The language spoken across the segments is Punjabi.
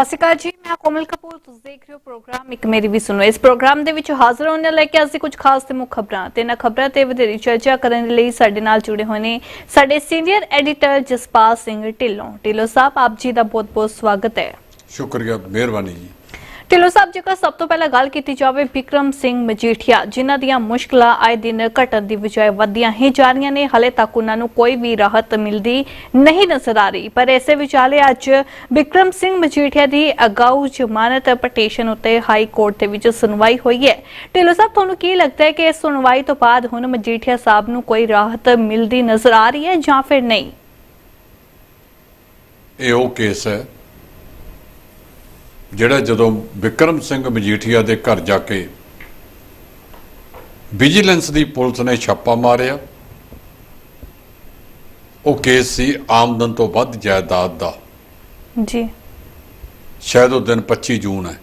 ਸਤਿ ਸ਼੍ਰੀ ਅਕਾਲ ਜੀ, ਮੈਂ ਕੋਮਲ ਕਪੂਰ। ਤੁਸੀਂ ਦੇਖ ਰਹੇ ਹੋ ਪ੍ਰੋਗਰਾਮ ਇੱਕ ਮੇਰੀ ਵੀ ਸੁਣੋ। ਇਸ ਪ੍ਰੋਗਰਾਮ ਦੇ ਵਿੱਚ ਹਾਜ਼ਰ ਹੋਣ ਨਾਲ ਲੈ ਕੇ ਅਸੀਂ ਕੁਝ ਖਾਸ ਤੇ ਮੁੱਖ ਖਬਰਾਂ ਤੇ ਨਾ ਖਬਰਾਂ ਤੇ ਵਧੇਰੀ ਚਰਚਾ ਕਰਨ ਦੇ ਲਈ ਸਾਡੇ ਨਾਲ ਜੁੜੇ ਹੋਏ ਨੇ ਸਾਡੇ ਸੀਨੀਅਰ ਐਡੀਟਰ ਜਸਪਾਲ ਸਿੰਘ ਢਿੱਲੋਂ। ਢਿੱਲੋਂ ਸਾਹਿਬ, ਆਪ ਜੀ ਦਾ ਬਹੁਤ-ਬਹੁਤ ਸਵਾਗਤ ਹੈ। ਸ਼ੁਕਰੀਆ, ਮਿਹਰਬਾਨੀ ਜੀ। ਢਿੱਲੋਂ ਸਾਹਿਬ, ਜੇਕਰ ਸਭ ਤੋਂ ਪਹਿਲਾਂ ਗੱਲ ਕੀਤੀ ਜਾਵੇ ਵਿਕਰਮ ਸਿੰਘ ਮਜੀਠੀਆ, ਜਿਨ੍ਹਾਂ ਦੀਆਂ ਮੁਸ਼ਕਲਾਂ ਆਏ ਦਿਨ ਘਟਣ ਦੀ ਬਜਾਏ ਵਧੀਆਂ ਹੀ ਜਾ ਰਹੀਆਂ ਨੇ, ਹਲੇ ਤੱਕ ਉਹਨਾਂ ਨੂੰ ਕੋਈ ਵੀ ਰਾਹਤ ਮਿਲਦੀ ਨਹੀਂ ਨਜ਼ਰ ਆ ਰਹੀ। ਪਰ ਐਸੇ ਵਿਚਾਲੇ ਅੱਜ ਵਿਕਰਮ ਸਿੰਘ ਮਜੀਠੀਆ ਦੀ ਅਗਾਊ ਜ਼ਮਾਨਤ ਪਟੀਸ਼ਨ ਉੱਤੇ ਹਾਈ ਕੋਰਟ ਦੇ ਵਿੱਚ ਸੁਣਵਾਈ ਹੋਈ ਹੈ। ਢਿੱਲੋਂ ਸਾਹਿਬ, ਤੁਹਾਨੂੰ ਕੀ ਲੱਗਦਾ ਹੈ ਕਿ ਇਸ ਸੁਣਵਾਈ ਤੋਂ ਬਾਅਦ ਹੁਣ ਮਜੀਠੀਆ ਸਾਹਿਬ ਨੂੰ ਕੋਈ ਰਾਹਤ ਮਿਲਦੀ ਨਜ਼ਰ ਆ ਰਹੀ ਹੈ ਜਾਂ ਫਿਰ ਨਹੀਂ? ਇਹ ਉਹ ਕੇਸ ਹੈ ਜਿਹੜਾ ਜਦੋਂ ਵਿਕਰਮ ਸਿੰਘ ਮਜੀਠੀਆ ਦੇ ਘਰ ਜਾ ਕੇ ਵਿਜੀਲੈਂਸ ਦੀ ਪੁਲਿਸ ਨੇ ਛਾਪਾ ਮਾਰਿਆ ਉਹ ਕੇਸ ਸੀ ਆਮਦਨ ਤੋਂ ਵੱਧ ਜਾਇਦਾਦ ਦਾ। ਜੀ। ਸ਼ਾਇਦ ਉਹ ਦਿਨ 25 ਜੂਨ ਹੈ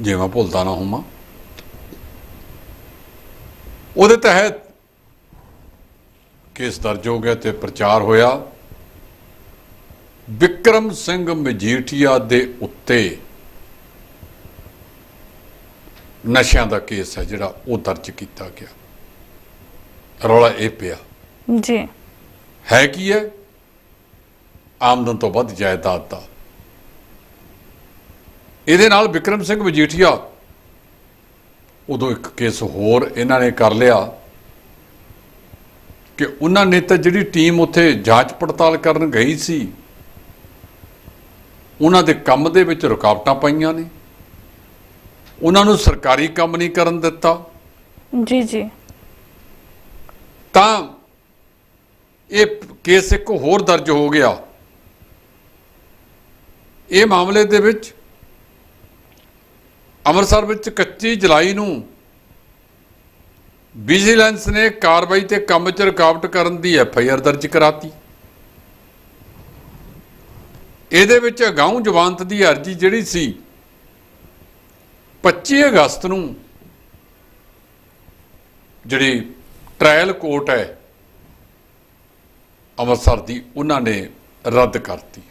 ਜੇ ਮੈਂ ਭੁੱਲਦਾ ਨਾ ਹੋਵਾਂ। ਉਹਦੇ ਤਹਿਤ ਕੇਸ ਦਰਜ ਹੋ ਗਿਆ ਤੇ ਪ੍ਰਚਾਰ ਹੋਇਆ। ਵਿਕਰਮ ਸਿੰਘ ਮਜੀਠੀਆ ਦੇ ਉੱਤੇ ਨਸ਼ਿਆਂ ਦਾ ਕੇਸ ਹੈ ਜਿਹੜਾ ਉਹ ਦਰਜ ਕੀਤਾ ਗਿਆ। ਰੌਲਾ ਇਹ ਪਿਆ ਜੀ। ਹੈ ਕੀ ਹੈ? ਆਮਦਨ ਤੋਂ ਵੱਧ ਜਾਇਦਾਦ ਦਾ। ਇਹਦੇ ਨਾਲ ਵਿਕਰਮ ਸਿੰਘ ਮਜੀਠੀਆ ਉਦੋਂ ਇੱਕ ਕੇਸ ਹੋਰ ਇਹਨਾਂ ਨੇ ਕਰ ਲਿਆ ਕਿ ਉਹਨਾਂ ਨੇ ਤਾਂ ਜਿਹੜੀ ਟੀਮ ਉੱਥੇ ਜਾਂਚ ਪੜਤਾਲ ਕਰਨ ਗਈ ਸੀ ਉਹਨਾਂ ਦੇ ਕੰਮ ਦੇ ਵਿੱਚ ਰੁਕਾਵਟਾਂ ਪਈਆਂ ਨੇ। ਉਹਨਾਂ ਨੂੰ ਸਰਕਾਰੀ ਕੰਮ ਨਹੀਂ ਕਰਨ ਦਿੱਤਾ। ਜੀ ਜੀ। ਤਾਂ ਇਹ ਕੇਸ ਇੱਕ ਹੋਰ ਦਰਜ ਹੋ ਗਿਆ। ਇਹ ਮਾਮਲੇ ਦੇ ਵਿੱਚ ਅੰਮ੍ਰਿਤਸਰ ਵਿੱਚ 25 ਜੁਲਾਈ ਨੂੰ ਵਿਜੀਲੈਂਸ ਨੇ ਕਾਰਵਾਈ ਤੇ ਕੰਮ 'ਚ ਰੁਕਾਵਟ ਕਰਨ ਦੀ ਐਫ ਆਈ ਆਰ ਦਰਜ ਕਰਾਤੀ। ਇਹਦੇ ਵਿੱਚ ਅਗਾਊਂ ਜਵਾਨਤ ਦੀ ਅਰਜ਼ੀ ਜਿਹੜੀ ਸੀ 25 ਅਗਸਤ ਨੂੰ ਜਿਹੜੀ ਟ੍ਰਾਇਲ ਕੋਰਟ ਹੈ, ਅੰਮ੍ਰਿਤਸਰ ਦੀ, ਉਹਨਾਂ ਨੇ ਰੱਦ ਕਰਤੀ।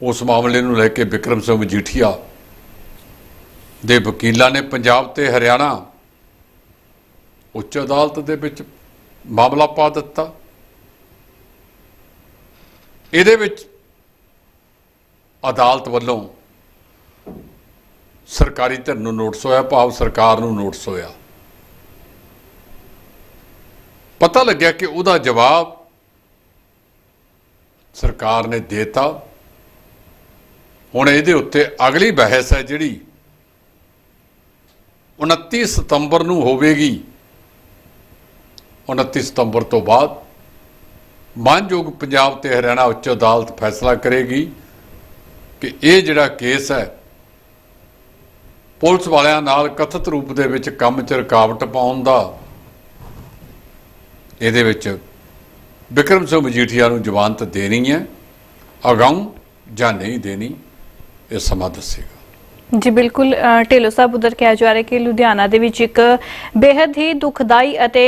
ਉਸ ਮਾਮਲੇ ਨੂੰ ਲੈ ਕੇ ਵਿਕਰਮ ਸਿੰਘ ਮਜੀਠੀਆ ਦੇ ਵਕੀਲਾਂ ਨੇ ਪੰਜਾਬ ਤੇ ਹਰਿਆਣਾ ਉੱਚ ਅਦਾਲਤ ਦੇ ਵਿੱਚ ਮਾਮਲਾ ਪਾ ਦਿੱਤਾ। ਇਹਦੇ ਵਿੱਚ ਅਦਾਲਤ ਵੱਲੋਂ ਸਰਕਾਰੀ ਧਿਰ ਨੂੰ ਨੋਟਿਸ ਹੋਇਆ, ਭਾਵ ਸਰਕਾਰ ਨੂੰ ਨੋਟਿਸ ਹੋਇਆ। ਪਤਾ ਲੱਗਿਆ ਕਿ ਉਹਦਾ ਜਵਾਬ ਸਰਕਾਰ ਨੇ ਦੇਤਾ। ਹੁਣ ਇਹਦੇ ਉੱਤੇ ਅਗਲੀ ਬਹਿਸ ਹੈ ਜਿਹੜੀ 29 ਸਤੰਬਰ ਨੂੰ ਹੋਵੇਗੀ। 29 ਸਤੰਬਰ ਤੋਂ ਬਾਅਦ ਮਾਨਯੋਗ ਪੰਜਾਬ ਤੇ ਹਰਿਆਣਾ ਉੱਚ ਅਦਾਲਤ ਫੈਸਲਾ ਕਰੇਗੀ ਕਿ ਇਹ ਜਿਹੜਾ ਕੇਸ ਹੈ, ਪੁਲਿਸ ਵਾਲਿਆਂ ਨਾਲ ਕਥਿਤ ਰੂਪ ਦੇ ਵਿੱਚ ਕੰਮ 'ਚ ਰੁਕਾਵਟ ਪਾਉਣ ਦਾ, ਇਹਦੇ ਵਿੱਚ ਵਿਕਰਮ ਸਿੰਘ ਮਜੀਠੀਆ ਨੂੰ ਜ਼ਮਾਨਤ ਦੇਣੀ ਹੈ, ਅਗਾਊਂ ਜਾਂ ਨਹੀਂ ਦੇਣੀ, ਇਹ ਸਮਾਂ ਦੱਸੇਗਾ। ਜੀ ਬਿਲਕੁਲ ਢਿੱਲੋਂ ਸਾਹਿਬ ਉਧਰ ਕਿਹਾ ਜਾ ਰਿਹਾ ਕਿ ਲੁਧਿਆਣਾ ਦੇ ਵਿੱਚ ਇੱਕ ਬੇहद ਹੀ ਦੁਖਦਾਈ ਅਤੇ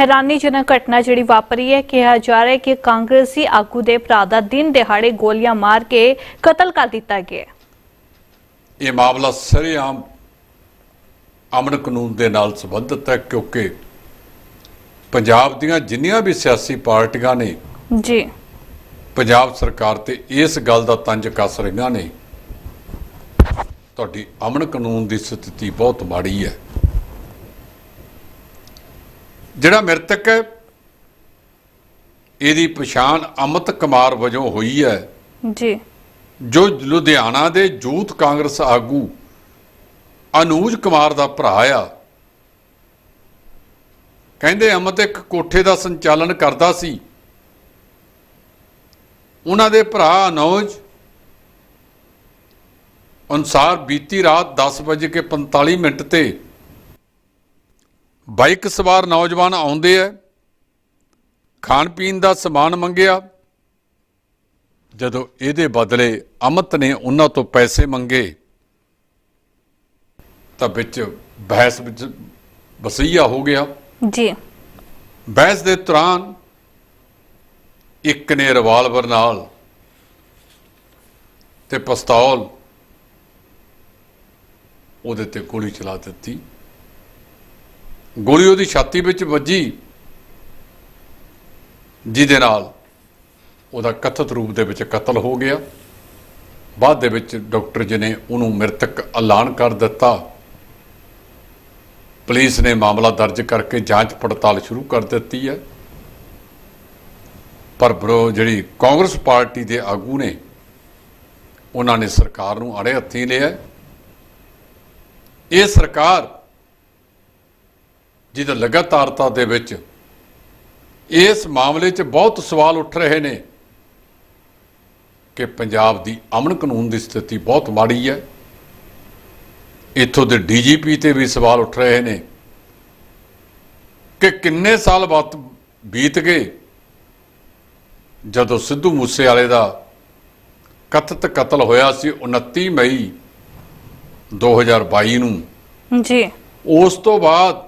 ਹੈਰਾਨੀਜਨਕ ਘਟਨਾ ਜਿਹੜੀ ਵਾਪਰੀ ਹੈ ਕਿਹਾ ਜਾ ਰਿਹਾ ਕਿ ਕਾਂਗਰਸੀ ਆਗੂ ਦੇ ਭਰਾ ਦਾ ਦਿਨ ਦਿਹਾੜੇ ਗੋਲੀਆਂ ਮਾਰ ਕੇ ਕਤਲ ਕਰ ਦਿੱਤਾ ਗਿਆ। ਇਹ ਮਾਮਲਾ ਸਰੇਆਮ ਅਮਨ ਕਾਨੂੰਨ ਦੇ ਨਾਲ ਸੰਬੰਧਿਤ ਹੈ ਕਿਉਂਕਿ ਪੰਜਾਬ ਦੀਆਂ ਜਿੰਨੀਆਂ ਵੀ ਸਿਆਸੀ ਪਾਰਟੀਆਂ ਨੇ ਜੀ ਪੰਜਾਬ ਸਰਕਾਰ ਤੇ ਇਸ ਗੱਲ ਦਾ ਤੰਜ ਕੱਸ ਰਹੀਆਂ ਨੇ ਤੁਹਾਡੀ ਅਮਨ ਕਾਨੂੰਨ ਦੀ ਸਥਿਤੀ ਬਹੁਤ ਮਾੜੀ ਹੈ। ਜਿਹੜਾ ਮ੍ਰਿਤਕ ਹੈ ਇਹਦੀ ਪਛਾਣ ਅਮਿਤ ਕੁਮਾਰ ਵਜੋਂ ਹੋਈ ਹੈ। ਜੀ। ਜੋ ਲੁਧਿਆਣਾ ਦੇ ਯੂਥ ਕਾਂਗਰਸ ਆਗੂ ਅਨੂਜ ਕੁਮਾਰ ਦਾ ਭਰਾ ਆ ਕਹਿੰਦੇ ਅਮਿਤ ਇੱਕ ਕੋਠੇ ਦਾ ਸੰਚਾਲਨ ਕਰਦਾ ਸੀ। ਉਹਨਾਂ ਦੇ ਭਰਾ ਅਨੂਜ ਅਨਸਾਰ ਬੀਤੀ ਰਾਤ 10 ਵਜੇ ਕੇ 45 ਮਿੰਟ ਤੇ ਬਾਈਕ ਸਵਾਰ ਨੌਜਵਾਨ ਆਉਂਦੇ ਆ ਖਾਣ ਪੀਣ ਦਾ ਸਮਾਨ ਮੰਗਿਆ। ਜਦੋਂ ਇਹਦੇ ਬਦਲੇ ਅਮਿਤ ਨੇ ਉਹਨਾਂ ਤੋਂ ਪੈਸੇ ਮੰਗੇ ਤਾਂ ਵਿੱਚ ਬਹਿਸ ਵਿੱਚ ਵਸਈਆ ਹੋ ਗਿਆ। ਜੀ। ਬਹਿਸ ਦੇ ਦੌਰਾਨ ਇੱਕ ਨੇ ਰਿਵਾਲਵਰ ਨਾਲ ਤੇ ਪਿਸਤੌਲ ਉਹਦੇ ਤੇ ਗੋਲੀ ਚਲਾ ਦਿੱਤੀ। ਗੋਲੀ ਉਹਦੀ ਛਾਤੀ ਵਿੱਚ ਵੱਜੀ, ਜਿਹਦੇ ਨਾਲ ਉਹਦਾ ਕਥਿਤ ਰੂਪ ਦੇ ਵਿੱਚ ਕਤਲ ਹੋ ਗਿਆ। ਬਾਅਦ ਦੇ ਵਿੱਚ ਡਾਕਟਰ ਜੀ ਨੇ ਉਹਨੂੰ ਮ੍ਰਿਤਕ ਐਲਾਨ ਕਰ ਦਿੱਤਾ। ਪੁਲਿਸ ਨੇ ਮਾਮਲਾ ਦਰਜ ਕਰਕੇ ਜਾਂਚ ਪੜਤਾਲ ਸ਼ੁਰੂ ਕਰ ਦਿੱਤੀ ਹੈ। ਪਰ ਬਰੋ ਜਿਹੜੀ ਕਾਂਗਰਸ ਪਾਰਟੀ ਦੇ ਆਗੂ ਨੇ, ਉਹਨਾਂ ਨੇ ਸਰਕਾਰ ਨੂੰ ਅੜੇ ਹੱਥੀਂ ਲਿਆ ਇਹ ਸਰਕਾਰ ਜਿਹਦਾ ਲਗਾਤਾਰਤਾ ਦੇ ਵਿੱਚ ਇਸ ਮਾਮਲੇ 'ਚ ਬਹੁਤ ਸਵਾਲ ਉੱਠ ਰਹੇ ਨੇ ਕਿ ਪੰਜਾਬ ਦੀ ਅਮਨ ਕਾਨੂੰਨ ਦੀ ਸਥਿਤੀ ਬਹੁਤ ਮਾੜੀ ਹੈ। ਇੱਥੋਂ ਦੇ ਡੀਜੀਪੀ ਤੇ ਵੀ ਸਵਾਲ ਉੱਠ ਰਹੇ ਨੇ ਕਿ ਕਿੰਨੇ ਸਾਲ ਬਾਅਦ ਬੀਤ ਗਏ ਜਦੋਂ ਸਿੱਧੂ ਮੂਸੇਵਾਲੇ ਦਾ ਕਥਿਤ ਕਤਲ ਹੋਇਆ ਸੀ 29 ਮਈ 2022 ਨੂੰ। ਜੀ। ਉਸ ਤੋਂ ਬਾਅਦ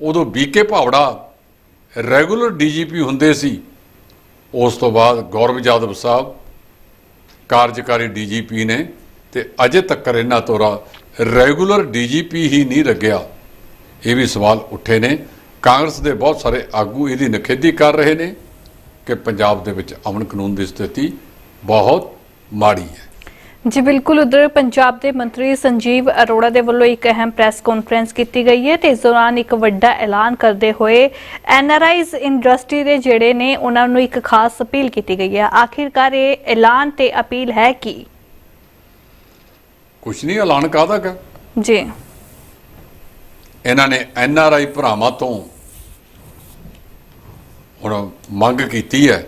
ਉਦੋਂ ਬੀਕੇ ਭਾਵੜਾ ਰੈਗੂਲਰ ਡੀਜੀਪੀ ਹੁੰਦੇ ਸੀ ਉਸ ਤੋਂ ਬਾਅਦ ਗੌਰਵ ਜਾਦਵ ਸਾਹਿਬ ਕਾਰਜਕਾਰੀ ਡੀਜੀਪੀ ਨੇ ਤੇ ਅਜੇ ਤੱਕ ਇਹਨਾਂ ਤੋਂ ਰੈਗੂਲਰ ਡੀਜੀਪੀ ਹੀ ਨਹੀਂ ਲੱਗਿਆ। ਇਹ ਵੀ ਸਵਾਲ ਉੱਠੇ ਨੇ। ਕਾਂਗਰਸ ਦੇ ਬਹੁਤ ਸਾਰੇ ਆਗੂ ਇਹਦੀ ਨਿਖੇਧੀ ਕਰ ਰਹੇ ਨੇ ਕਿ ਪੰਜਾਬ ਦੇ ਵਿੱਚ ਅਮਨ ਕਾਨੂੰਨ ਦੀ ਸਥਿਤੀ ਬਹੁਤ ਮਾੜੀ ਹੈ। ਜੀ ਬਿਲਕੁਲ ਉਧਰ ਪੰਜਾਬ ਦੇ ਮੰਤਰੀ ਸੰਜੀਵ ਅਰੋੜਾ ਦੇ ਵੱਲੋਂ ਇੱਕ ਅਹਿਮ ਪ੍ਰੈਸ ਕਾਨਫਰੰਸ ਕੀਤੀ ਗਈ ਹੈ ਤੇ ਇਸ ਦੌਰਾਨ ਇੱਕ ਵੱਡਾ ਐਲਾਨ ਕਰਦੇ ਹੋਏ ਐਨਆਰਆਈਜ਼ ਇੰਡਸਟਰੀ ਦੇ ਜਿਹੜੇ ਨੇ ਉਹਨਾਂ ਨੂੰ ਇੱਕ ਖਾਸ ਅਪੀਲ ਕੀਤੀ ਗਈ ਹੈ। ਆਖਿਰਕਾਰ ਇਹ ਐਲਾਨ ਤੇ ਅਪੀਲ ਹੈ ਕੀ? ਕੁਛ ਨਹੀਂ ਐਲਾਨ ਕਾਹਦਾ ਗਾ ਜੀ। ਇਹਨਾਂ ਨੇ ਐਨ ਆਰ ਆਈ ਭਰਾਵਾਂ ਤੋਂ ਹੁਣ ਮੰਗ ਕੀਤੀ ਹੈ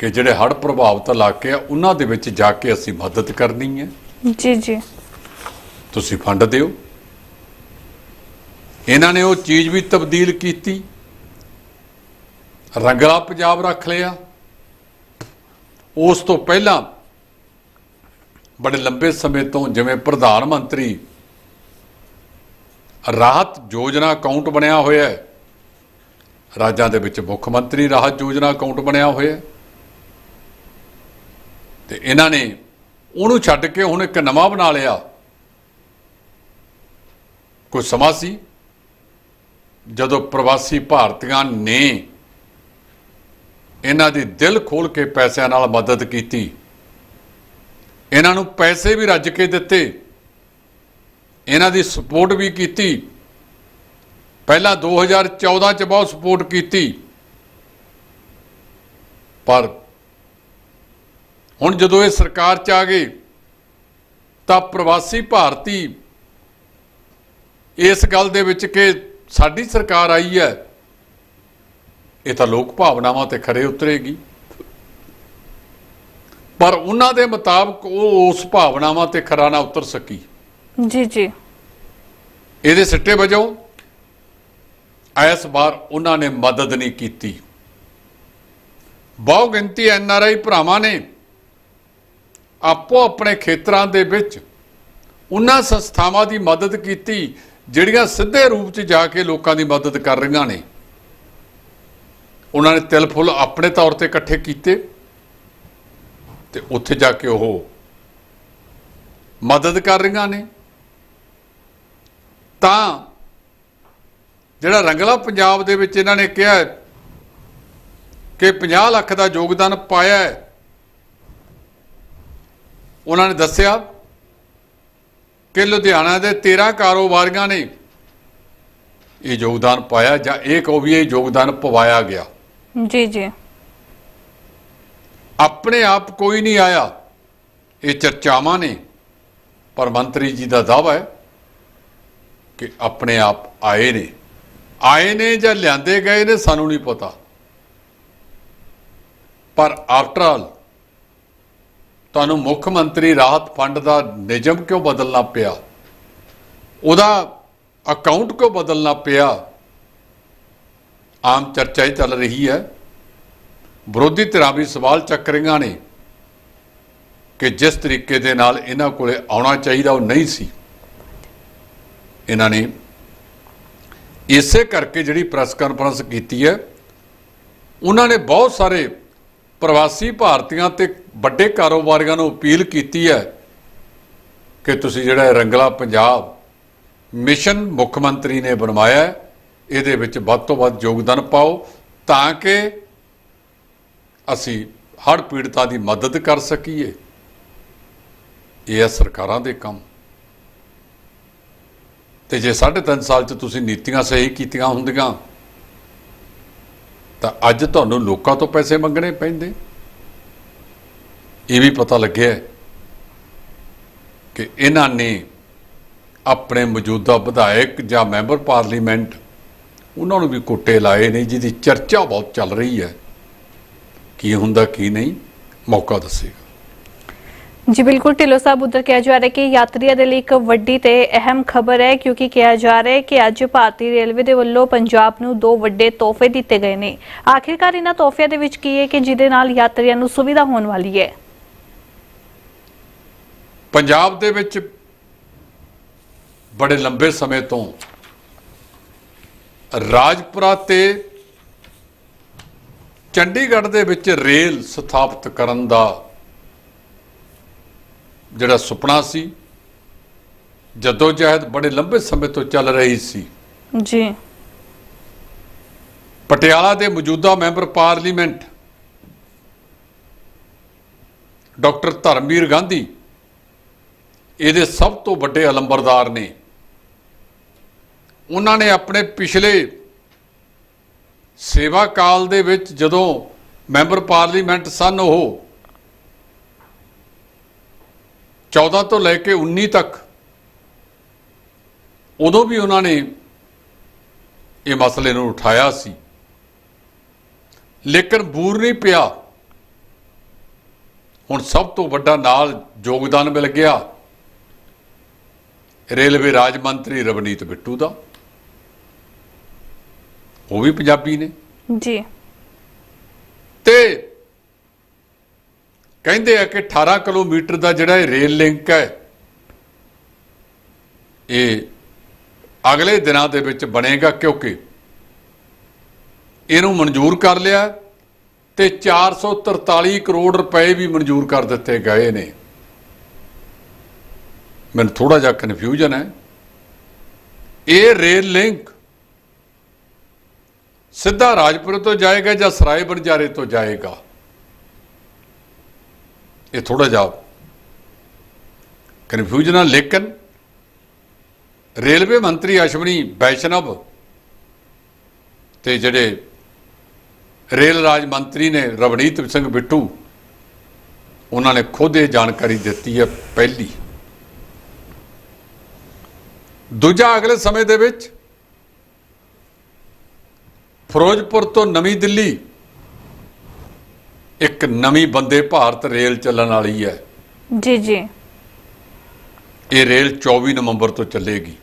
ਕਿ ਜਿਹੜੇ ਹੜ੍ਹ ਪ੍ਰਭਾਵਿਤ ਇਲਾਕੇ ਆ ਉਹਨਾਂ ਦੇ ਵਿੱਚ ਜਾ ਕੇ ਅਸੀਂ ਮਦਦ ਕਰਨੀ ਹੈ। ਜੀ ਜੀ। ਤੁਸੀਂ ਫੰਡ ਦਿਓ। ਇਹਨਾਂ ਨੇ ਉਹ ਚੀਜ਼ ਵੀ ਤਬਦੀਲ ਕੀਤੀ। ਰੰਗਲਾ ਪੰਜਾਬ ਰੱਖ ਲਿਆ। ਉਸ ਤੋਂ ਪਹਿਲਾਂ ਬੜੇ ਲੰਬੇ ਸਮੇਂ ਤੋਂ ਜਿਵੇਂ ਪ੍ਰਧਾਨ ਮੰਤਰੀ ਰਾਹਤ ਯੋਜਨਾ ਅਕਾਊਂਟ ਬਣਿਆ ਹੋਇਆ ਹੈ ਰਾਜਾਂ ਦੇ ਵਿੱਚ ਮੁੱਖ ਮੰਤਰੀ ਰਾਹਤ ਯੋਜਨਾ ਅਕਾਊਂਟ ਬਣਿਆ ਹੋਇਆ ਹੈ ਤੇ ਇਹਨਾਂ ਨੇ ਉਹਨੂੰ ਛੱਡ ਕੇ ਹੁਣ ਇੱਕ ਨਵਾਂ ਬਣਾ ਲਿਆ। ਕੋਈ ਸਮਾਂ ਸੀ ਜਦੋਂ ਪ੍ਰਵਾਸੀ ਭਾਰਤੀਆਂ ਨੇ ਇਹਨਾਂ ਦੀ ਦਿਲ ਖੋਲ ਕੇ ਪੈਸਿਆਂ ਨਾਲ ਮਦਦ ਕੀਤੀ, ਇਹਨਾਂ ਨੂੰ ਪੈਸੇ ਵੀ ਰੱਜ ਕੇ ਦਿੱਤੇ, ਇਹਨਾਂ ਦੀ ਸਪੋਰਟ ਵੀ ਕੀਤੀ, ਪਹਿਲਾਂ 2014 ਚ ਬਹੁਤ ਸਪੋਰਟ ਕੀਤੀ, ਪਰ ਹੁਣ ਜਦੋਂ ਇਹ ਸਰਕਾਰ ਚ ਆ ਗਏ ਤਾਂ ਪ੍ਰਵਾਸੀ ਭਾਰਤੀ ਇਸ ਗੱਲ ਦੇ ਵਿੱਚ ਕਿ ਸਾਡੀ ਸਰਕਾਰ ਆਈ ਹੈ ਇਹ ਤਾਂ ਲੋਕ ਭਾਵਨਾਵਾਂ ਤੇ ਖਰੇ ਉਤਰੇਗੀ। ਪਰ ਉਹਨਾਂ ਦੇ ਮੁਤਾਬਕ ਉਹ ਉਸ ਭਾਵਨਾਵਾਂ ਤੇ ਖਰਾ ਨਾ ਉਤਰ ਸਕੀ। ਜੀ ਜੀ। ਇਹਦੇ ਸਿੱਟੇ ਵਜੋਂ ਇਸ ਵਾਰ ਉਹਨਾਂ ਨੇ ਮਦਦ ਨਹੀਂ ਕੀਤੀ। ਬਹੁ ਗਿਣਤੀ ਐਨ ਆਰ ਆਈ ਭਰਾਵਾਂ ਨੇ ਆਪੋ ਆਪਣੇ ਖੇਤਰਾਂ ਦੇ ਵਿੱਚ ਉਹਨਾਂ ਸੰਸਥਾਵਾਂ ਦੀ ਮਦਦ ਕੀਤੀ, ਜਿਹੜੀਆਂ ਸਿੱਧੇ ਰੂਪ 'ਚ ਜਾ ਕੇ ਲੋਕਾਂ ਦੀ ਮਦਦ ਕਰ ਰਹੀਆਂ ਨੇ। ਉਹਨਾਂ ਨੇ ਤਿਲ ਫੁੱਲ ਆਪਣੇ ਤੌਰ ਤੇ ਇਕੱਠੇ ਕੀਤੇ ਤੇ ਉੱਥੇ ਜਾ ਕੇ ਉਹ ਮਦਦ ਕਰ ਰਹੀਆਂ ਨੇ। ਤਾਂ ਜਿਹੜਾ ਰੰਗਲਾ ਪੰਜਾਬ ਦੇ ਵਿੱਚ ਇਹਨਾਂ ਨੇ ਕਿਹਾ ਕਿ 50 ਲੱਖ ਦਾ ਯੋਗਦਾਨ ਪਾਇਆ ਹੈ ਉਹਨਾਂ ਨੇ ਦੱਸਿਆ ਕਿ ਲੁਧਿਆਣਾ ਦੇ 13 ਕਾਰੋਬਾਰੀਆਂ ਨੇ ਇਹ ਯੋਗਦਾਨ ਪਾਇਆ ਜਾਂ ਇਹ ਕਹੋ ਵੀ ਇਹ ਯੋਗਦਾਨ ਪਵਾਇਆ ਗਿਆ। ਜੀ ਜੀ। ਆਪਣੇ ਆਪ ਕੋਈ ਨਹੀਂ ਆਇਆ। ਇਹ ਚਰਚਾਵਾਂ ਨੇ। ਪਰ ਮੰਤਰੀ ਜੀ ਦਾ ਦਾਅਵਾ ਹੈ ਕਿ ਆਪਣੇ ਆਪ ਆਏ ਨੇ। ਆਏ ਨੇ ਜਾਂ ਲਿਆਂਦੇ ਗਏ ਨੇ ਸਾਨੂੰ ਨਹੀਂ ਪਤਾ। ਪਰ ਆਫਟਰ ਆਲ ਤੁਹਾਨੂੰ ਮੁੱਖ ਮੰਤਰੀ ਰਾਹਤ ਫੰਡ ਦਾ ਨਿਯਮ ਕਿਉਂ ਬਦਲਣਾ ਪਿਆ? ਉਹਦਾ ਅਕਾਊਂਟ ਕਿਉਂ ਬਦਲਣਾ ਪਿਆ? ਆਮ ਚਰਚਾ ਹੀ ਚੱਲ ਰਹੀ ਹੈ। ਵਿਰੋਧੀ ਧਿਰਾਂ ਵੀ ਸਵਾਲ ਚੱਕ ਰਹੀਆਂ ਨੇ ਕਿ ਜਿਸ ਤਰੀਕੇ ਦੇ ਨਾਲ ਇਹਨਾਂ ਕੋਲੇ ਆਉਣਾ ਚਾਹੀਦਾ, ਉਹ ਨਹੀਂ ਸੀ। ਇਹਨਾਂ ਨੇ ਇਸੇ ਕਰਕੇ ਜਿਹੜੀ ਪ੍ਰੈਸ ਕਾਨਫਰੰਸ ਕੀਤੀ ਹੈ, ਉਹਨਾਂ ਨੇ ਬਹੁਤ ਸਾਰੇ ਪ੍ਰਵਾਸੀ ਭਾਰਤੀਆਂ ਤੇ ਵੱਡੇ ਕਾਰੋਬਾਰੀਆਂ ਨੂੰ ਅਪੀਲ ਕੀਤੀ ਹੈ ਕਿ ਤੁਸੀਂ ਜਿਹੜਾ ਰੰਗਲਾ ਪੰਜਾਬ ਮਿਸ਼ਨ ਮੁੱਖ ਮੰਤਰੀ ਨੇ ਬਣਵਾਇਆ ਇਹਦੇ ਵਿੱਚ ਵੱਧ ਤੋਂ ਵੱਧ ਯੋਗਦਾਨ ਪਾਓ ਤਾਂ ਕਿ ਅਸੀਂ ਹੜ੍ਹ ਪੀੜਤਾਂ ਦੀ ਮਦਦ ਕਰ ਸਕੀਏ। ਇਹ ਹੈ ਸਰਕਾਰਾਂ ਦੇ ਕੰਮ। ਤੇ ਜੇ ਸਾਢੇ ਤਿੰਨ ਸਾਲ ਚ ਤੁਸੀਂ ਨੀਤੀਆਂ ਸਹੀ ਕੀਤੀਆਂ ਹੁੰਦੀਆਂ ਤਾਂ ਅੱਜ ਤੁਹਾਨੂੰ ਲੋਕਾਂ ਤੋਂ ਪੈਸੇ ਮੰਗਣੇ ਪੈਂਦੇ? ਇਹ ਵੀ ਪਤਾ ਲੱਗਿਆ ਕਿ ਇਹਨਾਂ ਨੇ ਆਪਣੇ ਮੌਜੂਦਾ ਵਿਧਾਇਕ ਜਾਂ ਮੈਂਬਰ ਪਾਰਲੀਮੈਂਟ, ਉਹਨਾਂ ਨੂੰ ਵੀ ਕੋਟੇ ਲਾਏ ਨੇ, ਜਿਹਦੀ ਚਰਚਾ ਬਹੁਤ ਚੱਲ ਰਹੀ ਹੈ। ਕੀ ਹੁੰਦਾ, ਕੀ ਨਹੀਂ, ਮੌਕਾ ਦੱਸੇਗਾ। ਜੀ ਬਿਲਕੁਲ, ਢਿੱਲੋਂ ਸਾਹਿਬ ਉਧਰ ਕਿਹਾ ਜਾ ਰਿਹਾ ਕਿ ਯਾਤਰੀਆਂ ਦੇ ਲਈ ਇੱਕ ਵੱਡੀ ਤੇ ਅਹਿਮ ਖਬਰ ਹੈ, ਕਿਉਂਕਿ ਕਿਹਾ ਜਾ ਰਿਹਾ ਹੈ ਕਿ ਅੱਜ ਭਾਰਤੀ ਰੇਲਵੇ ਦੇ ਵੱਲੋਂ ਪੰਜਾਬ ਨੂੰ ਦੋ ਵੱਡੇ ਤੋਹਫੇ ਦਿੱਤੇ ਗਏ ਨੇ। ਆਖਿਰਕਾਰ ਇਹਨਾਂ ਤੋਹਫਿਆਂ ਦੇ ਵਿੱਚ ਕੀ ਹੈ ਕਿ ਜਿਹਦੇ ਨਾਲ ਯਾਤਰੀਆਂ ਨੂੰ ਸੁਵਿਧਾ ਹੋਣ ਵਾਲੀ ਹੈ? ਪੰਜਾਬ ਦੇ ਵਿੱਚ ਬੜੇ ਲੰਬੇ ਸਮੇਂ ਤੋਂ ਰਾਜਪੁਰਾ ਤੇ ਚੰਡੀਗੜ੍ਹ ਦੇ ਵਿੱਚ ਰੇਲ ਸਥਾਪਿਤ ਕਰਨ ਦਾ ਜਿਹੜਾ ਸੁਪਨਾ ਸੀ ਜਦੋਂ ਜਹਿਦ ਬੜੇ ਲੰਬੇ ਸਮੇਂ ਤੋਂ ਚੱਲ ਰਹੀ ਸੀ। ਜੀ। ਪਟਿਆਲਾ ਦੇ ਮੌਜੂਦਾ member parliament doctor Dharamvir Gandhi ਇਹਦੇ ਸਭ ਤੋਂ ਵੱਡੇ ਅਲੰਬਰਦਾਰ ਨੇ। ਉਹਨਾਂ ਨੇ ਆਪਣੇ ਪਿਛਲੇ ਸੇਵਾ ਕਾਲ ਦੇ ਵਿੱਚ ਜਦੋਂ ਮੈਂਬਰ ਪਾਰਲੀਮੈਂਟ ਸਨ ਉਹ 14 ਤੋਂ ਲੈ ਕੇ 19 ਤੱਕ ਉਦੋਂ ਵੀ ਉਹਨਾਂ ਨੇ ਇਹ ਮਸਲੇ ਨੂੰ ਉਠਾਇਆ ਸੀ। ਲੇਕਿਨ ਬੂਰ ਨਹੀਂ ਪਿਆ। ਹੁਣ ਸਭ ਤੋਂ ਵੱਡਾ ਨਾਲ ਯੋਗਦਾਨ ਮਿਲ ਗਿਆ ਰੇਲਵੇ ਰਾਜ ਮੰਤਰੀ ਰਵਨੀਤ ਬਿੱਟੂ ਦਾ। ਉਹ ਵੀ ਪੰਜਾਬੀ ਨੇ। ਜੀ। ਤੇ ਕਹਿੰਦੇ ਆ ਕਿ 18 ਕਿਲੋਮੀਟਰ ਦਾ ਜਿਹੜਾ ਇਹ ਰੇਲ ਲਿੰਕ ਹੈ, ਇਹ ਅਗਲੇ ਦਿਨਾਂ ਦੇ ਵਿੱਚ ਬਣੇਗਾ ਕਿਉਂਕਿ ਇਹਨੂੰ ਮਨਜ਼ੂਰ ਕਰ ਲਿਆ ਤੇ 443 ਕਰੋੜ ਰੁਪਏ ਵੀ ਮਨਜ਼ੂਰ ਕਰ ਦਿੱਤੇ ਗਏ ਨੇ। ਮੈਨੂੰ ਥੋੜਾ ਜਿਹਾ ਕਨਫਿਊਜ਼ਨ ਹੈ। ਇਹ ਰੇਲ ਲਿੰਕ ਸਿੱਧਾ ਰਾਜਪੁਰ ਤੋਂ ਜਾਏਗਾ ਜਾਂ ਸਰਾਏ ਬੰਜਾਰੇ ਤੋਂ ਜਾਏਗਾ? ਇਹ ਥੋੜਾ ਜਿਹਾ ਕਨਫਿਊਜ਼ਨ ਹੈ ਲੇਕਿਨ ਰੇਲਵੇ ਮੰਤਰੀ ਅਸ਼ਵਨੀ ਵੈਸ਼ਨਵ ਤੇ ਜਿਹੜੇ ਰੇਲ ਰਾਜ ਮੰਤਰੀ ਨੇ ਰਵਨੀਤ ਸਿੰਘ ਬਿੱਟੂ, ਉਹਨਾਂ ਨੇ ਖੁਦ ਇਹ ਜਾਣਕਾਰੀ ਦਿੱਤੀ ਹੈ ਪਹਿਲੀ। ਦੂਜਾ, ਅਗਲੇ ਸਮੇਂ ਦੇ ਵਿੱਚ ਫਿਰੋਜ਼ਪੁਰ ਤੋਂ ਨਵੀਂ ਦਿੱਲੀ ਇੱਕ ਨਵੀਂ ਬੰਦੇ ਭਾਰਤ ਰੇਲ ਚੱਲਣ ਵਾਲੀ ਹੈ। ਜੀ ਜੀ। ਇਹ ਰੇਲ 24 ਨਵੰਬਰ ਤੋਂ ਚੱਲੇਗੀ।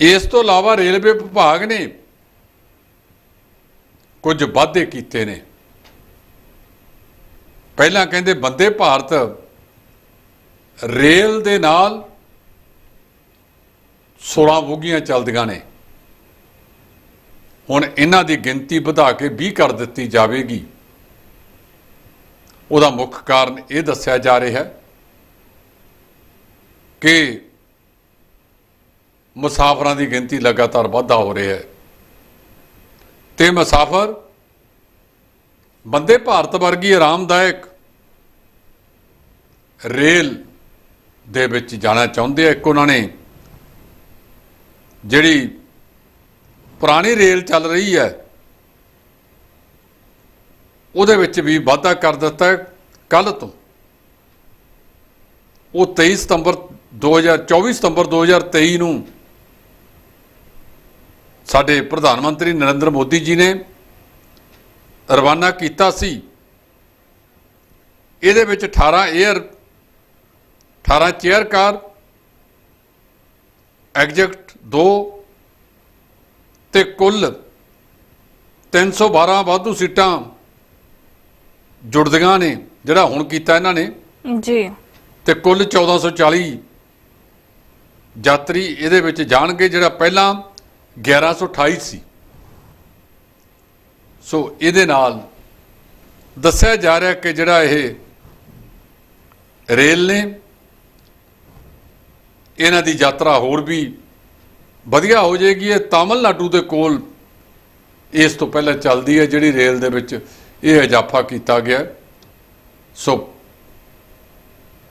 ਇਸ ਤੋਂ ਇਲਾਵਾ ਰੇਲਵੇ ਵਿਭਾਗ ਨੇ ਕੁਝ ਵਾਅਦੇ ਕੀਤੇ ਨੇ। ਪਹਿਲਾਂ ਕਹਿੰਦੇ ਬੰਦੇ ਭਾਰਤ ਰੇਲ ਦੇ ਨਾਲ 16 ਬੋਗੀਆਂ ਚੱਲਦੀਆਂ ਨੇ। ਹੁਣ ਇਹਨਾਂ ਦੀ ਗਿਣਤੀ ਵਧਾ ਕੇ 20 ਕਰ ਦਿੱਤੀ ਜਾਵੇਗੀ। ਉਹਦਾ ਮੁੱਖ ਕਾਰਨ ਇਹ ਦੱਸਿਆ ਜਾ ਰਿਹਾ ਹੈ ਕਿ ਮੁਸਾਫਰਾਂ ਦੀ ਗਿਣਤੀ ਲਗਾਤਾਰ ਵਾਧਾ ਹੋ ਰਿਹਾ ਹੈ। ਤੇ ਮੁਸਾਫਰ ਬੰਦੇ ਭਾਰਤ ਵਰਗੀ ਆਰਾਮਦਾਇਕ ਰੇਲ ਦੇ ਵਿੱਚ ਜਾਣਾ ਚਾਹੁੰਦੇ ਆ ਇੱਕ ਉਹਨਾਂ ਨੇ, ਜਿਹੜੀ ਪੁਰਾਣੀ ਰੇਲ ਚੱਲ ਰਹੀ ਹੈ। ਉਹਦੇ ਵਿੱਚ ਵੀ ਵਾਧਾ ਕਰ ਦਿੱਤਾ ਕੱਲ ਤੋਂ। ਉਹ 23 ਸਤੰਬਰ 2024 ਸਤੰਬਰ 2023 ਨੂੰ ਸਾਡੇ ਪ੍ਰਧਾਨ ਮੰਤਰੀ ਨਰਿੰਦਰ ਮੋਦੀ ਜੀ ਨੇ ਰਵਾਨਾ ਕੀਤਾ ਸੀ। ਇਹਦੇ ਵਿੱਚ 18 에ਅਰ 18 ਚੇਅਰ ਕਾਰ, ਐਗਜੈਕਟ 2 ਤੇ ਕੁੱਲ 312 ਵਾਧੂ ਸੀਟਾਂ ਜੁੜਦੀਆਂ ਨੇ ਜਿਹੜਾ ਹੁਣ ਕੀਤਾ ਇਹਨਾਂ ਨੇ। ਜੀ। ਤੇ ਕੁੱਲ 1440 ਯਾਤਰੀ ਇਹਦੇ ਵਿੱਚ ਜਾਣਗੇ ਜਿਹੜਾ ਪਹਿਲਾਂ 1128 ਸੀ। ਸੋ ਇਹਦੇ ਨਾਲ ਦੱਸਿਆ ਜਾ ਰਿਹਾ ਕਿ ਜਿਹੜਾ ਇਹ ਰੇਲ ਨੇ ਇਹਨਾਂ ਦੀ ਯਾਤਰਾ ਹੋਰ ਵੀ ਵਧੀਆ ਹੋ ਜਾਏਗੀ, ਇਹ ਤਾਮਿਲਨਾਡੂ ਦੇ ਕੋਲ ਇਸ ਤੋਂ ਪਹਿਲਾਂ ਚੱਲਦੀ ਹੈ, ਜਿਹੜੀ ਰੇਲ ਦੇ ਵਿੱਚ ਇਹ ਇਜ਼ਾਫਾ ਕੀਤਾ ਗਿਆ। ਸੋ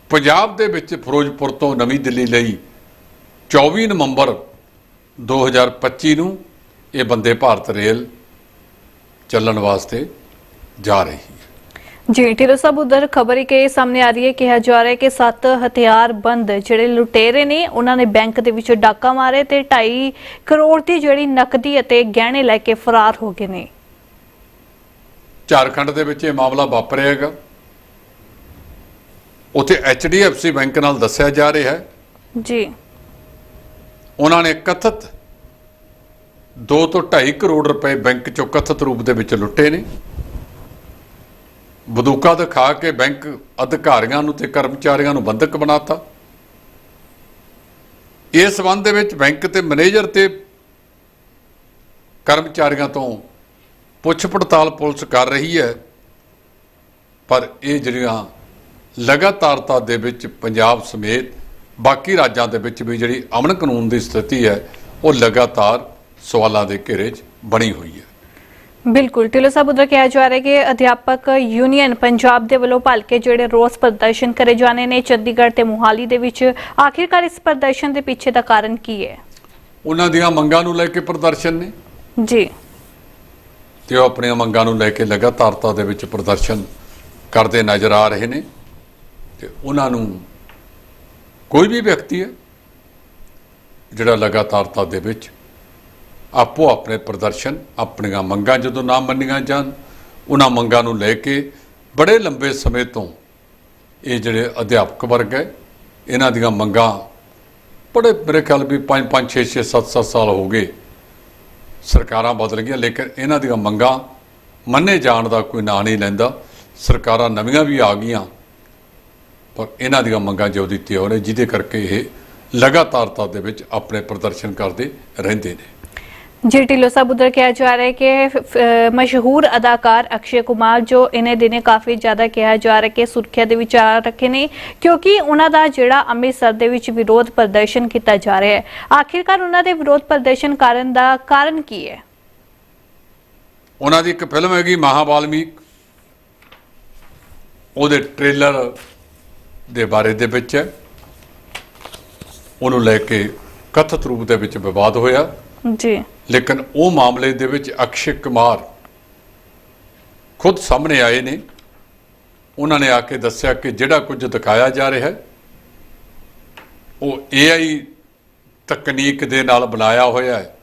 ਪੰਜਾਬ ਦੇ ਵਿੱਚ ਫਿਰੋਜ਼ਪੁਰ ਤੋਂ ਨਵੀਂ ਦਿੱਲੀ ਲਈ 24 ਨਵੰਬਰ 2025 ਨੂੰ ਇਹ ਬੰਦੇ ਭਾਰਤ ਰੇਲ ਚੱਲਣ ਵਾਸਤੇ ਜਾ ਰਹੀ ਹੈ ਜੀ ਢਿੱਲੋਂ ਸਾਹਿਬ ਉਧਰ ਖਬਰ ਇੱਕ ਇਹ ਸਾਹਮਣੇ ਆ ਰਹੀ ਹੈ ਕਿਹਾ ਜਾ ਰਿਹਾ ਹੈ ਕਿ ਸੱਤ ਹਥਿਆਰਬੰਦ ਜਿਹੜੇ ਲੁਟੇਰੇ ਨੇ ਉਹਨਾਂ ਨੇ ਬੈਂਕ ਦੇ ਵਿੱਚ ਡਾਕਾ ਮਾਰੇ ਤੇ 2.5 ਕਰੋੜ ਦੀ ਜਿਹੜੀ ਨਕਦੀ ਅਤੇ ਗਹਿਣੇ ਲੈ ਕੇ ਫਰਾਰ ਹੋ ਗਏ ਨੇ। ਝਾਰਖੰਡ ਦੇ ਵਿੱਚ ਇਹ ਮਾਮਲਾ ਵਾਪਰਿਆ ਹੈਗਾ। ਉੱਥੇ HDFC ਬੈਂਕ ਨਾਲ ਦੱਸਿਆ ਜਾ ਰਿਹਾ ਹੈ। ਜੀ। ਉਹਨਾਂ ਨੇ ਕਥਿਤ 2 ਤੋਂ 2.5 ਕਰੋੜ ਰੁਪਏ ਬੈਂਕ ਚੋਂ ਕਥਿਤ ਰੂਪ ਦੇ ਵਿੱਚ ਲੁੱਟੇ ਨੇ। ਬਦੂਕਾ ਦਿਖਾ ਕੇ ਬੈਂਕ ਅਧਿਕਾਰੀਆਂ ਨੂੰ ਤੇ ਕਰਮਚਾਰੀਆਂ ਨੂੰ ਬੰਧਕ ਬਣਾਤਾ। ਇਸ ਸੰਬੰਧ ਦੇ ਵਿੱਚ ਬੈਂਕ ਤੇ ਮੈਨੇਜਰ ਤੇ ਕਰਮਚਾਰੀਆਂ ਤੋਂ ਪੁੱਛ ਪੜਤਾਲ ਪੁਲਿਸ ਕਰ ਰਹੀ ਹੈ। ਪਰ ਇਹ ਜਿਹੜੀਆਂ ਲਗਾਤਾਰਤਾ ਦੇ ਵਿੱਚ ਪੰਜਾਬ ਸਮੇਤ ਬਾਕੀ ਰਾਜਾਂ ਦੇ ਵਿੱਚ ਵੀ ਜਿਹੜੀ ਅਮਨ ਕਾਨੂੰਨ ਦੀ ਸਥਿਤੀ ਹੈ, ਉਹ ਲਗਾਤਾਰ ਸਵਾਲਾਂ ਦੇ ਘੇਰੇ 'ਚ ਬਣੀ ਹੋਈ ਹੈ। ਬਿਲਕੁਲ। ਢਿੱਲੋਂ ਸਾਹਿਬ ਉਧਰ ਕਿਹਾ ਜਾ ਰਿਹਾ ਹੈ ਕਿ ਅਧਿਆਪਕ ਯੂਨੀਅਨ ਪੰਜਾਬ ਦੇ ਵੱਲੋਂ ਭਲਕੇ ਜਿਹੜੇ ਰੋਸ ਪ੍ਰਦਰਸ਼ਨ ਕਰੇ ਜਾਣੇ ਨੇ ਚੰਡੀਗੜ੍ਹ ਤੇ ਮੁਹਾਲੀ ਦੇ ਵਿੱਚ। ਆਖਿਰਕਾਰ ਇਸ ਪ੍ਰਦਰਸ਼ਨ ਦੇ ਪਿੱਛੇ ਦਾ ਕਾਰਨ ਕੀ ਹੈ? ਉਹਨਾਂ ਦੀਆਂ ਮੰਗਾਂ ਨੂੰ ਲੈ ਕੇ ਪ੍ਰਦਰਸ਼ਨ ਨੇ। ਜੀ। ਤੇ ਉਹ ਆਪਣੀਆਂ ਮੰਗਾਂ ਨੂੰ ਲੈ ਕੇ ਲਗਾਤਾਰਤਾ ਦੇ ਵਿੱਚ ਪ੍ਰਦਰਸ਼ਨ ਕਰਦੇ ਨਜ਼ਰ ਆ ਰਹੇ ਨੇ। ਤੇ ਉਹਨਾਂ ਨੂੰ ਕੋਈ ਵੀ ਵਿਅਕਤੀ ਹੈ ਜਿਹੜਾ ਲਗਾਤਾਰਤਾ ਦੇ ਵਿੱਚ ਆਪੋ ਆਪਣੇ ਪ੍ਰਦਰਸ਼ਨ, ਆਪਣੀਆਂ ਮੰਗਾਂ ਜਦੋਂ ਨਾ ਮੰਨੀਆਂ ਜਾਣ, ਉਹਨਾਂ ਮੰਗਾਂ ਨੂੰ ਲੈ ਕੇ ਬੜੇ ਲੰਬੇ ਸਮੇਂ ਤੋਂ ਇਹ ਜਿਹੜੇ ਅਧਿਆਪਕ ਵਰਗ ਹੈ, ਇਹਨਾਂ ਦੀਆਂ ਮੰਗਾਂ ਬੜੇ ਮੇਰੇ ਖਿਆਲ ਵੀ 5 5 6 6 7 7 ਸਾਲ ਹੋ ਗਏ, ਸਰਕਾਰਾਂ ਬਦਲ ਗਈਆਂ, ਲੇਕਿਨ ਇਹਨਾਂ ਦੀਆਂ ਮੰਗਾਂ ਮੰਨੇ ਜਾਣ ਦਾ ਕੋਈ ਨਾਂ ਨਹੀਂ ਲੈਂਦਾ, ਸਰਕਾਰਾਂ ਨਵੀਆਂ ਵੀ ਆ ਗਈਆਂ, ਪਰ ਇਹਨਾਂ ਦੀਆਂ ਮੰਗਾਂ ਜੋ ਦਿੱਤੀ ਹੋ ਨੇ ਜਿਹਦੇ ਕਰਕੇ ਇਹ ਲਗਾਤਾਰਤਾ ਦੇ ਵਿੱਚ ਆਪਣੇ ਪ੍ਰਦਰਸ਼ਨ ਕਰਦੇ ਰਹਿੰਦੇ ਨੇ। ਜੀ ਢਿੱਲੋਂ ਸਾਹਿਬ ਉਧਰ ਕਿਹਾ ਜਾ ਰਿਹਾ ਹੈ ਕਿ ਫ- ਫ- ਮਸ਼ਹੂਰ ਅਦਾਕਾਰ ਅਕਸ਼ੇ ਕੁਮਾਰ ਜੋ ਇਹਨੇ ਦਿਨੇ ਕਾਫੀ ਜ਼ਿਆਦਾ ਕਿਹਾ ਜਾ ਰਿਹਾ ਸੁਰੱਖਿਆ ਦੇ ਵਿੱਚ ਆ ਰੱਖੇ ਨੇ ਕਿਉਂਕਿ ਉਹਨਾਂ ਦਾ ਜਿਹੜਾ ਅੰਮ੍ਰਿਤਸਰ ਦੇ ਵਿੱਚ ਵਿਰੋਧ ਪ੍ਰਦਰਸ਼ਨ ਕੀਤਾ ਜਾ ਰਿਹਾ ਹੈ ਆਖਿਰਕਾਰ ਉਹਨਾਂ ਦੇ ਵਿਰੋਧ ਪ੍ਰਦਰਸ਼ਨ ਕਰਨ ਦਾ ਕਾਰਨ ਕੀ ਹੈ ਉਹਨਾਂ ਦੀ ਇੱਕ ਫਿਲਮ ਹੈਗੀ ਮਹਾਬਾਲਮੀਕ ਉਹਦੇ ਟ੍ਰੇਲਰ ਦੇ ਬਾਰੇ ਦੇ ਵਿੱਚ ਹੈ ਉਹਨੂੰ ਲੈ ਕੇ ਕਥਿਤ ਰੂਪ ਦੇ ਵਿੱਚ ਵਿਵਾਦ ਹੋਇਆ ਜੀ। ਲੇਕਿਨ ਉਹ ਮਾਮਲੇ ਦੇ ਵਿੱਚ ਅਕਸ਼ੇ ਕੁਮਾਰ ਖੁਦ ਸਾਹਮਣੇ ਆਏ ਨੇ। ਉਹਨਾਂ ਨੇ ਆ ਕੇ ਦੱਸਿਆ ਕਿ ਜਿਹੜਾ ਕੁਝ ਦਿਖਾਇਆ ਜਾ ਰਿਹਾ ਹੈ ਉਹ AI ਤਕਨੀਕ ਦੇ ਨਾਲ ਬਣਾਇਆ ਹੋਇਆ ਹੈ।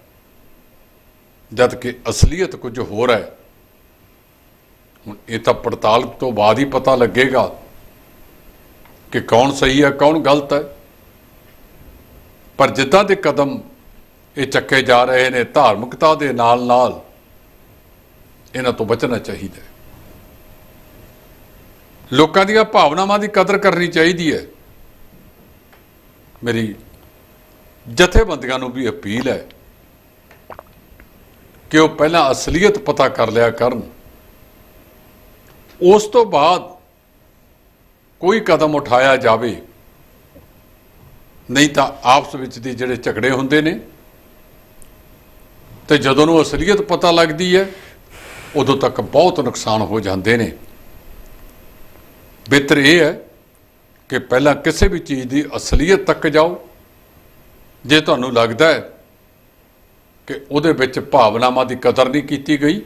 ਜਦ ਕਿ ਅਸਲੀਅਤ ਕੁਝ ਹੋਰ ਹੈ। ਹੁਣ ਇਹ ਤਾਂ ਪੜਤਾਲ ਤੋਂ ਬਾਅਦ ਹੀ ਪਤਾ ਲੱਗੇਗਾ ਕਿ ਕੌਣ ਸਹੀ ਹੈ, ਕੌਣ ਗਲਤ ਹੈ। ਪਰ ਜਿੱਦਾਂ ਦੇ ਕਦਮ ਇਹ ਚੱਕੇ ਜਾ ਰਹੇ ਨੇ ਧਾਰਮਿਕਤਾ ਦੇ ਨਾਲ ਨਾਲ ਇਹਨਾਂ ਤੋਂ ਬਚਣਾ ਚਾਹੀਦਾ ਹੈ। ਲੋਕਾਂ ਦੀਆਂ ਭਾਵਨਾਵਾਂ ਦੀ ਕਦਰ ਕਰਨੀ ਚਾਹੀਦੀ ਹੈ। ਮੇਰੀ ਜਥੇਬੰਦੀਆਂ ਨੂੰ ਵੀ ਅਪੀਲ ਹੈ ਕਿ ਉਹ ਪਹਿਲਾਂ ਅਸਲੀਅਤ ਪਤਾ ਕਰ ਲਿਆ ਕਰਨ। ਉਸ ਤੋਂ ਬਾਅਦ ਕੋਈ ਕਦਮ ਉਠਾਇਆ ਜਾਵੇ, ਨਹੀਂ ਤਾਂ ਆਪਸ ਵਿੱਚ ਦੇ ਜਿਹੜੇ ਝਗੜੇ ਹੁੰਦੇ ਨੇ ਤੇ ਜਦੋਂ ਨੂੰ ਅਸਲੀਅਤ ਪਤਾ ਲੱਗਦੀ ਹੈ, ਉਦੋਂ ਤੱਕ ਬਹੁਤ ਨੁਕਸਾਨ ਹੋ ਜਾਂਦੇ ਨੇ। ਬਿਹਤਰ ਇਹ ਹੈ ਕਿ ਪਹਿਲਾਂ ਕਿਸੇ ਵੀ ਚੀਜ਼ ਦੀ ਅਸਲੀਅਤ ਤੱਕ ਜਾਓ। ਜੇ ਤੁਹਾਨੂੰ ਲੱਗਦਾ ਹੈ ਕਿ ਉਹਦੇ ਵਿੱਚ ਭਾਵਨਾਵਾਂ ਦੀ ਕਦਰ ਨਹੀਂ ਕੀਤੀ ਗਈ,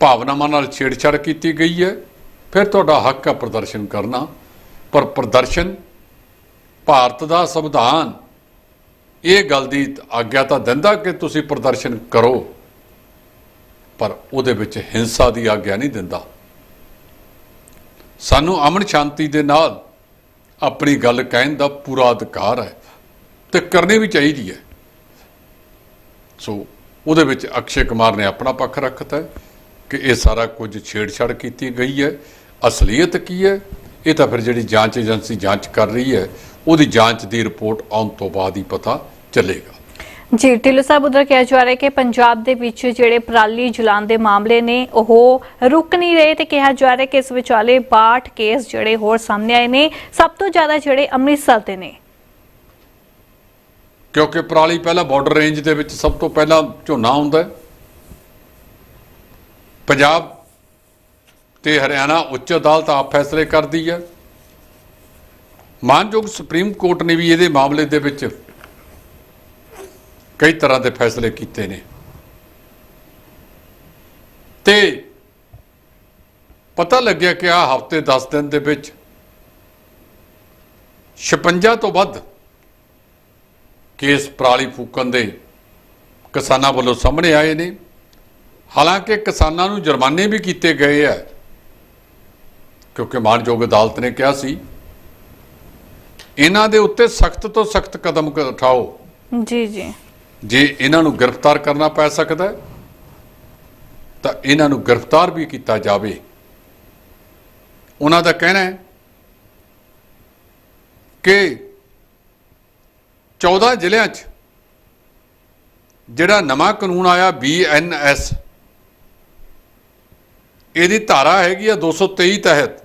ਭਾਵਨਾਵਾਂ ਨਾਲ ਛੇੜਛਾੜ ਕੀਤੀ ਗਈ ਹੈ, ਫਿਰ ਤੁਹਾਡਾ ਹੱਕ ਹੈ ਪ੍ਰਦਰਸ਼ਨ ਕਰਨਾ। ਪਰ ਪ੍ਰਦਰਸ਼ਨ ਭਾਰਤ ਦਾ ਸੰਵਿਧਾਨ ਇਹ ਗੱਲ ਦੀ ਆਗਿਆ ਤਾਂ ਦਿੰਦਾ ਕਿ ਤੁਸੀਂ ਪ੍ਰਦਰਸ਼ਨ ਕਰੋ, ਪਰ ਉਹਦੇ ਵਿੱਚ ਹਿੰਸਾ ਦੀ ਆਗਿਆ ਨਹੀਂ ਦਿੰਦਾ। ਸਾਨੂੰ ਅਮਨ ਸ਼ਾਂਤੀ ਦੇ ਨਾਲ ਆਪਣੀ ਗੱਲ ਕਹਿਣ ਦਾ ਪੂਰਾ ਅਧਿਕਾਰ ਹੈ ਤੇ ਕਰਨੀ ਵੀ ਚਾਹੀਦੀ ਹੈ। ਸੋ ਉਹਦੇ ਵਿੱਚ ਅਕਸ਼ੇ ਕੁਮਾਰ ਨੇ ਆਪਣਾ ਪੱਖ ਰੱਖਤਾ ਹੈ ਕਿ ਇਹ ਸਾਰਾ ਕੁਝ ਛੇੜਛਾੜ ਕੀਤੀ ਗਈ ਹੈ। ਅਸਲੀਅਤ ਕੀ ਹੈ? ਇਹ ਤਾਂ ਫਿਰ ਜਿਹੜੀ ਜਾਂਚ ਏਜੰਸੀ ਜਾਂਚ ਕਰ ਰਹੀ ਹੈ, ਉਹਦੀ ਜਾਂਚ ਦੀ ਰਿਪੋਰਟ ਆਉਣ ਤੋਂ ਬਾਅਦ ਹੀ ਪਤਾ ਚੱਲੇਗਾ। ਜੀ ਢਿੱਲੋਂ ਸਾਹਿਬ ਉਧਰ ਕਿਹਾ ਜਾ ਰਿਹਾ ਹੈ ਕਿ ਪੰਜਾਬ ਦੇ ਵਿੱਚ ਜਿਹੜੇ ਪਰਾਲੀ ਜਲਾਉਣ ਦੇ ਮਾਮਲੇ ਨੇ ਉਹ ਰੁਕ ਨਹੀਂ ਰਹੇ ਤੇ ਕਿਹਾ ਜਾ ਰਿਹਾ ਕਿ ਇਸ ਵਿਚਾਲੇ 62 ਕੇਸ ਜਿਹੜੇ ਹੋਰ ਸਾਹਮਣੇ ਆਏ ਨੇ ਸਭ ਤੋਂ ਜ਼ਿਆਦਾ ਜਿਹੜੇ ਅੰਮ੍ਰਿਤਸਰ ਦੇ ਨੇ। ਕਿਉਂਕਿ ਪਰਾਲੀ ਪਹਿਲਾਂ ਬਾਰਡਰ ਰੇਂਜ ਦੇ ਵਿੱਚ ਸਭ ਤੋਂ ਪਹਿਲਾਂ ਝੋਨਾ ਹੁੰਦਾ ਹੈ। ਪੰਜਾਬ ਤੇ ਹਰਿਆਣਾ ਉੱਚ ਅਦਾਲਤ ਆਪ ਫੈਸਲੇ ਕਰਦੀ ਹੈ। ਮਾਨਯੋਗ ਸੁਪਰੀਮ ਕੋਰਟ ਨੇ ਵੀ ਇਹਦੇ ਮਾਮਲੇ ਦੇ ਵਿੱਚ ਕਈ ਤਰ੍ਹਾਂ ਦੇ ਫੈਸਲੇ ਕੀਤੇ ਨੇ। ਤੇ ਪਤਾ ਲੱਗਿਆ ਕਿ ਆ ਹਫ਼ਤੇ 10 ਦਿਨ ਦੇ ਵਿੱਚ 56 ਤੋਂ ਵੱਧ ਕੇਸ ਪਰਾਲੀ ਫੂਕਣ ਦੇ ਕਿਸਾਨਾਂ ਵੱਲੋਂ ਸਾਹਮਣੇ ਆਏ ਨੇ। ਹਾਲਾਂਕਿ ਕਿਸਾਨਾਂ ਨੂੰ ਜੁਰਮਾਨੇ ਵੀ ਕੀਤੇ ਗਏ ਆ, ਕਿਉਂਕਿ ਮਾਨਯੋਗ ਅਦਾਲਤ ਨੇ ਕਿਹਾ ਸੀ, ਇਹਨਾਂ ਦੇ ਉੱਤੇ ਸਖਤ ਤੋਂ ਸਖਤ ਕਦਮ ਉਠਾਓ। ਜੀ ਜੀ। ਜੇ ਇਹਨਾਂ ਨੂੰ ਗ੍ਰਿਫਤਾਰ ਕਰਨਾ ਪੈ ਸਕਦਾ ਹੈ, ਤਾਂ ਇਹਨਾਂ ਨੂੰ ਗ੍ਰਿਫਤਾਰ ਵੀ ਕੀਤਾ ਜਾਵੇ। ਉਹਨਾਂ ਦਾ ਕਹਿਣਾ ਹੈ ਕਿ 14 ਜ਼ਿਲ੍ਹਿਆਂ 'ਚ ਜਿਹੜਾ ਨਵਾਂ ਕਾਨੂੰਨ ਆਇਆ ਬੀਐਨਐਸ ਇਹਦੀ ਧਾਰਾ ਹੈਗੀ ਆ 223 ਤਹਿਤ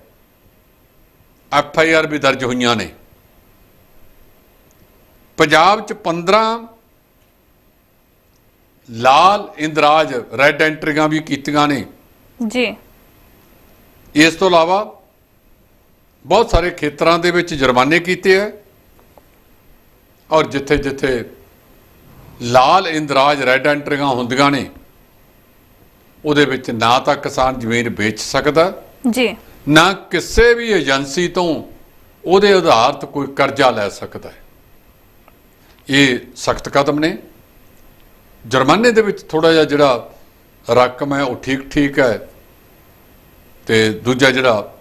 ਐਫ ਆਈ ਆਰ ਵੀ ਦਰਜ ਹੋਈਆਂ ਨੇ। ਪੰਜਾਬ 'ਚ 15 ਲਾਲ ਇੰਦਰਾਜ ਰੈੱਡ ਐਂਟਰੀਆਂ ਵੀ ਕੀਤੀਆਂ ਨੇ। ਜੀ। ਇਸ ਤੋਂ ਇਲਾਵਾ ਬਹੁਤ ਸਾਰੇ ਖੇਤਰਾਂ ਦੇ ਵਿੱਚ ਜੁਰਮਾਨੇ ਕੀਤੇ ਹੈ। ਔਰ ਜਿੱਥੇ ਜਿੱਥੇ ਲਾਲ ਇੰਦਰਾਜ ਰੈੱਡ ਐਂਟਰੀਆਂ ਹੁੰਦੀਆਂ ਨੇ ਉਹਦੇ ਵਿੱਚ ਨਾ ਤਾਂ ਕਿਸਾਨ ਜ਼ਮੀਨ ਵੇਚ ਸਕਦਾ। ਜੀ। ਨਾ ਕਿਸੇ ਵੀ ਏਜੰਸੀ ਤੋਂ ਉਹਦੇ ਆਧਾਰਿਤ ਕੋਈ ਕਰਜ਼ਾ ਲੈ ਸਕਦਾ ਹੈ। ਇਹ ਸਖਤ ਕਦਮ ਨੇ। ਜੁਰਮਾਨੇ ਦੇ ਵਿੱਚ ਥੋੜਾ ਜਿਹਾ ਜਿਹੜਾ ਰਕਮ ਹੈ ਉਹ ਠੀਕ ਠੀਕ ਹੈ। ਤੇ ਦੂਜਾ ਜਿਹੜਾ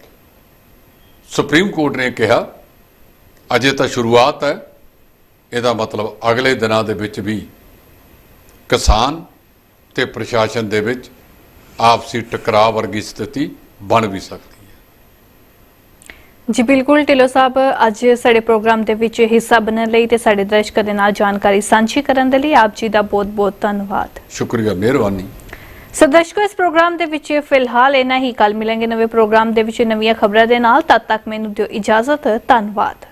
ਸੁਪਰੀਮ ਕੋਰਟ ਨੇ ਕਿਹਾ, ਅਜੇ ਤਾਂ ਸ਼ੁਰੂਆਤ ਹੈ। ਇਹਦਾ ਮਤਲਬ ਅਗਲੇ ਦਿਨਾਂ ਦੇ ਵਿੱਚ ਵੀ ਕਿਸਾਨ ਤੇ ਪ੍ਰਸ਼ਾਸਨ ਦੇ ਵਿੱਚ ਆਪਸੀ ਟਕਰਾਅ ਵਰਗੀ ਸਥਿਤੀ ਬਣ ਵੀ ਸਕਦੀ ਜੀ ਬਿਲਕੁਲ ਢਿੱਲੋਂ ਸਾਹਿਬ ਅੱਜ ਸਾਡੇ ਪ੍ਰੋਗਰਾਮ ਦੇ ਵਿੱਚ ਹਿੱਸਾ ਬਣਨ ਲਈ ਤੇ ਸਾਡੇ ਦਰਸ਼ਕਾਂ ਦੇ ਨਾਲ ਜਾਣਕਾਰੀ ਸਾਂਝੀ ਕਰਨ ਦੇ ਲਈ ਆਪ ਜੀ ਦਾ ਬਹੁਤ-ਬਹੁਤ ਧੰਨਵਾਦ। ਸ਼ੁਕਰੀਆ ਮਿਹਰਬਾਨੀ। ਸੋ ਦਰਸ਼ਕੋ ਇਸ ਪ੍ਰੋਗਰਾਮ ਦੇ ਵਿੱਚ ਫਿਲਹਾਲ ਇੰਨਾ ਹੀ। ਕੱਲ ਮਿਲਾਂਗੇ ਨਵੇਂ ਪ੍ਰੋਗਰਾਮ ਦੇ ਵਿੱਚ ਨਵੀਆਂ ਖਬਰਾਂ ਦੇ ਨਾਲ। ਤਦ ਤੱਕ ਮੈਨੂੰ ਦਿਓ ਇਜਾਜ਼ਤ। ਧੰਨਵਾਦ।